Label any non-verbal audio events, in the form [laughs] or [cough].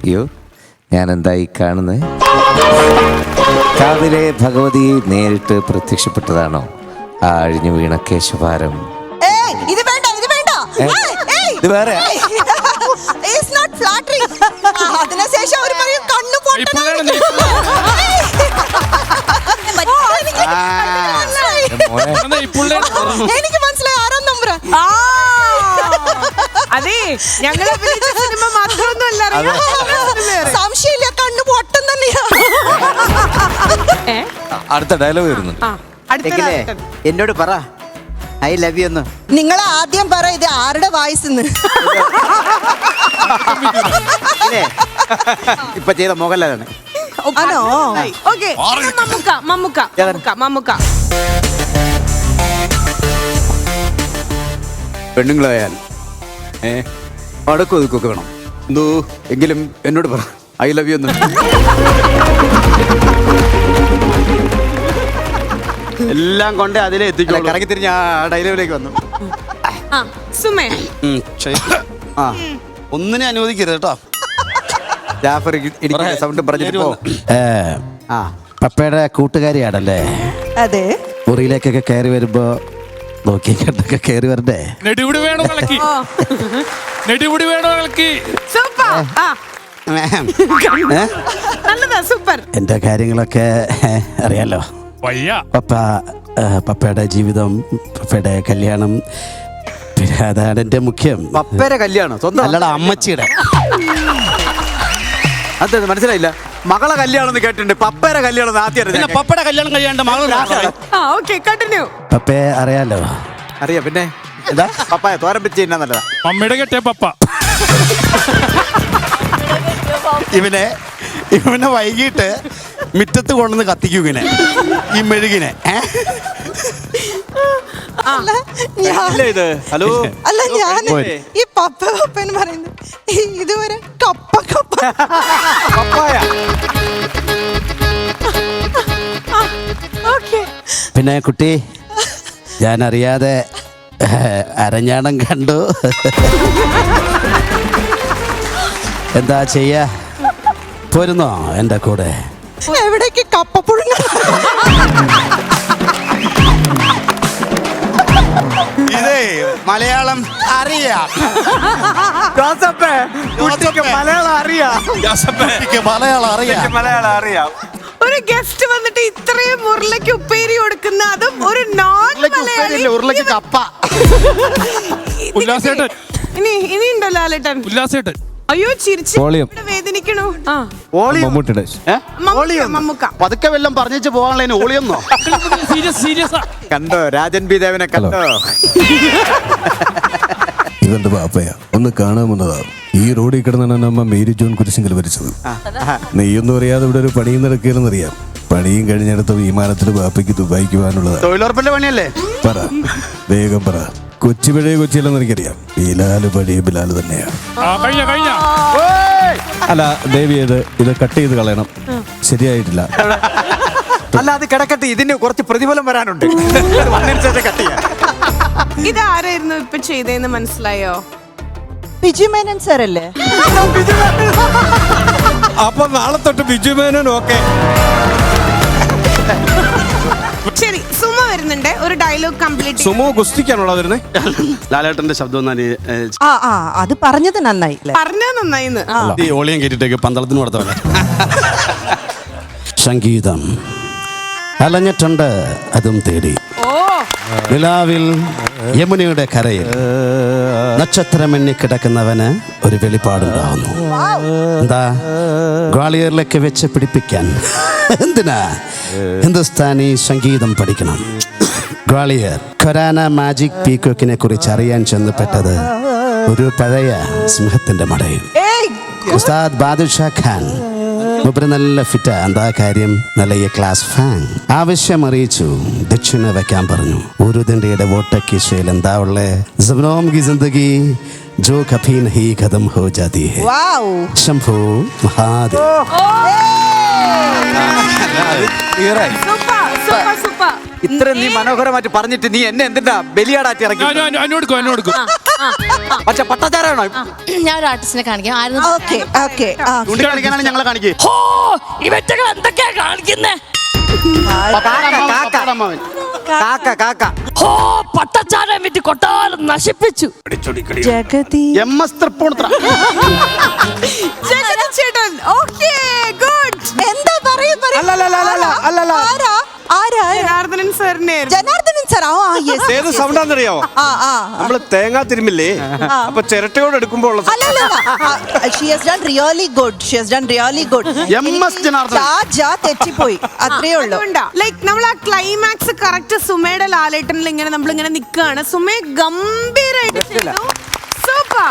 അയ്യോ ഞാൻ എന്തായി കാണുന്നത് കാവിലെ ഭഗവതി നേരിട്ട് പ്രത്യക്ഷപ്പെട്ടതാണോ? ആ അഴിഞ്ഞു വീണ കേശഭാരം ഇത് വേണ്ട ഇത് വേണ്ട. ഇത് വേറെ? അതിനുശേഷം അവർ പറയും കണ്ണു എനിക്ക് മനസ്സിലായി ആറാം നമ്പർ ആ അതെ ഞങ്ങൾ അഭിനയിച്ച സിനിമ മാത്രമൊന്നും അല്ല അറിയാം സംശയമില്ല കണ്ണു പൊട്ടം തന്നെയാ? അടുത്ത ഡയലോഗ് വരുന്നുണ്ട് എന്നോട് പറ. ഐ ലവ് യു എന്ന്. നിങ്ങൾ ആദ്യം പറ ഇത് ആരുടെ വായിസ്? ഇപ്പൊ ചെയ്ത മോഹൻലാലാണ്. ആണോ? ഓക്കെ മമ്മുക്ക മമ്മുക്ക മമ്മുക്ക മമ്മുക്ക. പെണ്ണുങ്ങളായാൽ ഏ? അടക്കം ഒതുക്കൊക്കെ വേണം. എന്തോ? എങ്കിലും എന്നോട് പറ. ഐ ലവ് യു എന്ന്. എല്ലാം കൊണ്ട് അതിലെ എത്തിക്കും കറങ്ങി തിരിഞ്ഞ് ആ ഡയലോഗിലേക്ക് വന്നു. ആ സുമേ. ആ. ഒന്നിനെ അനുവദിക്കരുത് കേട്ടോ. ജാഫർ ഇടിക്കുന്ന സൗണ്ട് പറഞ്ഞിട്ട് പോ. ആ. പപ്പയുടെ കൂട്ടുകാരിയാണല്ലേ? അതെ. മുറിയിലേക്കൊക്കെ കയറി വരുമ്പോ നോക്കി കണ്ടൊക്കെ കയറി വരണ്ടേ നെടിപുടി വേണോ ഇളക്കി? നെടിപുടി വേണോ ഇളക്കി? സൂപ്പർ. ആ. നല്ലതാ സൂപ്പർ. എന്റെ കാര്യങ്ങളൊക്കെ അറിയാലോ. വയ്യ. പപ്പ പപ്പയുടെ ജീവിതം പപ്പയുടെ കല്യാണം പിന്നെ അതാണ് എന്റെ മുഖ്യം. പപ്പേരെ കല്യാണം സ്വന്തം അല്ലടാ അമ്മച്ചിയുടെ. അതെ മനസ്സിലായില്ല? മകളെ കല്യാണം എന്ന് കേട്ടിട്ടുണ്ട് പപ്പേരെ കല്യാണം ആദ്യം. പപ്പയുടെ കല്യാണം കഴിയാണ്ട് മകൾ ആ ഓക്കെ കണ്ടിന്യൂ പപ്പയെ അറിയാലോ? അറിയാം പിന്നെ? എന്താ? പപ്പായ തോരൻ പിച്ച് തന്നെ നല്ലതാ. മമ്മിയുടെ കെട്ടിയ പപ്പ. ഇവനെ ഇവനെ വൈകിട്ട് മിറ്റത്ത് കൊണ്ടുവന്ന് കത്തിക്കും ഇങ്ങനെ. ഈ മെഴുകിനെ. ഇത് ഹലോ? അല്ല ഞാൻ ഈ പപ്പ പപ്പ എന്ന് പറയുന്നത് ഇതുവരെ കപ്പ കപ്പ. പപ്പായ? പിന്നെ കുട്ടി ഞാൻ അറിയാതെ അരഞ്ഞാണം കണ്ടു. എന്താ ചെയ്യാ? പോരുന്നോ എന്റെ കൂടെ? എവിടേക്ക് കപ്പ പുഴുങ്ങ ഇതേ മലയാളം അറിയാം. ജോസഫേ കുട്ടിക്ക് മലയാളം അറിയാം. എനിക്ക് മലയാളം അറിയാം. മലയാളം അറിയാം. ഒരു ഗസ്റ്റ് വന്നിട്ട് ഇത്രയും ഉരുളയ്ക്ക് ഉപ്പേരി കൊടുക്കുന്ന അതും ഒരു നോൺ മലയാളി ഉരുളക്ക് കപ്പ. ഉല്ലാസേട്ടൻ. ഇനി ഇനി ഉണ്ടോ ലാലേട്ടൻ? ഉല്ലാസേട്ടൻ. അയ്യോ ചിരിച്ചു വേദനിക്കണോ. ആ. മമ്മൂട്ടിയുടെ പതുക്കെ വല്ലതും പോകാനുള്ള ഓളിയൊന്നോ സീരിയസ് സീരിയസ് കണ്ടോ? രാജൻ ബി ദേവനെ കണ്ടോ? ഇവന്റെ ബാപ്പയ ഒന്ന് കാണാൻ വന്നതാ ഈ റോഡിൽ കിടന്നാണ് അമ്മ മേരി ജോൺ കുരിശിങ്കൽ വരിച്ചത് നെയ്യൊന്നും അറിയാതെ ഇവിടെ ഒരു പണിയും നടക്കില്ലെന്നറിയാം പണിയും കഴിഞ്ഞെടുത്ത വിമാനത്തിൽ ബാപ്പയ്ക്ക് ദുബായിക്ക് പോകാനുള്ളതാണ്. തൊഴിലുറപ്പിന്റെ പണിയല്ലേ? പറ വേഗം പറ. കൊച്ചി പഴയ കൊച്ചിയിലെന്ന് എനിക്കറിയാം. ബിലാൽ പഴയ ബിലാൽ തന്നെയാണ് ആ കഴിഞ്ഞ കഴിഞ്ഞ? അല്ല ദേവി ഇത് ഇത് കട്ട് ചെയ്ത് കളയണം. ശരിയായിട്ടില്ല. അല്ല അത് കിടക്കട്ടെ. ഇതിന് കുറച്ച് പ്രതിഫലം വരാനുണ്ട്. [laughs] ഇത് ആരായിരുന്നു ഇപ്പൊ ചെയ്തേന്ന് മനസ്സിലായോ? ബിജു മേനൻ സാർ അല്ലേ [laughs] അപ്പൊ നാളെ തൊട്ട് ബിജു മേനൻ ഓക്കെ. ശരി സുമ വരുന്നുണ്ട്. ഒരു ഡയലോഗ് കംപ്ലീറ്റ് സുമോ ഗുസ്തിക്കാണുള്ള വരുന്നേ? ലാലേട്ടന്റെ ശബ്ദം ഒന്നാൽ ആ ആ അത് പറഞ്ഞത് നന്നായി അല്ലേ? പറഞ്ഞ നന്നായിന്ന് ഈ ഓളിയം കേട്ടിട്ടേക്ക് പന്തളത്തിന് കൊടുത്തവനെ. [laughs] സംഗീതം അലഞ്ഞിട്ടുണ്ട് അതും തേടി. ഓ. നിലാവിൽ യമുനയുടെ കരയിൽ. നക്ഷത്രമെണ്ണി കിടക്കുന്നവന് ഒരു വെളിപ്പാടുണ്ടാവുന്നു എന്താ? ഗ്വാളിയറിലേക്ക് വെച്ച് പിടിപ്പിക്കാൻ. എന്തിനാ? ഹിന്ദുസ്ഥാനി സംഗീതം പഠിക്കണം. ഗ്വാളിയർ ഖൊരാന മാജിക് പീക്കോക്കിനെ കുറിച്ച് അറിയാൻ ചെന്നപ്പെട്ടത് ഒരു പഴയ സിംഹത്തിന്റെ മടയിൽ. ഉസ്താദ് ബാദുഷാ ഖാൻ. മൂപ്പര് നല്ല ഫിറ്റാ എന്താ കാര്യം? നല്ല ഈ ക്ലാസ് ഫാൻ ആവശ്യം അറിയിച്ചു ദക്ഷിണ വെക്കാൻ പറഞ്ഞു. ഒരു ദിണ്ടിയുടെ വോട്ടക്കിശയിൽ എന്താ ഉള്ളേ? ജബ്നോം കി ജിന്ദഗി ജോ കഭി നഹി ഖതം ഹോ ജാതി ഹെ. Wow. Shambhu Mahadev. Super super super ഇത്ര നീ മനോഹരമായിട്ട് പറഞ്ഞിട്ട് നീ എന്നെ എന്തിനാ ബലിയാടാറ്റി ഇറക്കി? ഞാൻ ഞാൻ- പക്ഷെ പട്ടച്ചാരാണോ ഞാൻ ഒരു ആർട്ടിസ്റ്റിനെ കാണിക്കാം. ആയിരുന്നു ഓക്കെ ഓക്കെ ചൂണ്ടിക്കാണിക്കാനാണ് ഞങ്ങളെ കാണിക്കേ. ഹോ ഇവറ്റകൾ എന്തൊക്കെയാ കാണിക്കുന്നേ? കാക്ക കാക്ക ഹോ പട്ടച്ചാരം വിറ്റ് കൊട്ടാരം നശിപ്പിച്ചു. ജഗതി. എം എസ് തൃപ്പൂണിത്ര [laughs] ഏത് സൗണ്ടാന്നറിയാവോ നമ്മൾ തേങ്ങ തിരുമില്ലേ? അപ്പൊ ചിരട്ടയോട് എടുക്കുമ്പോ ഉള്ള അല്ല അല്ല she has done really good she has done really good M S Janardhanan. ജാ ജാ തെറ്റിപ്പോയി. അത്രേ ഉള്ളൂ. ലൈക്ക് നമ്മൾ ആ ക്ലൈമാക്സ് കറക്റ്റ് സുമയുടെ ലാലേട്ടനിൽ ഇങ്ങനെ നമ്മൾ ഇങ്ങനെ നിൽക്കുകയാണ് സുമയെ ഗംഭീരായിട്ട് സൂപ്പർ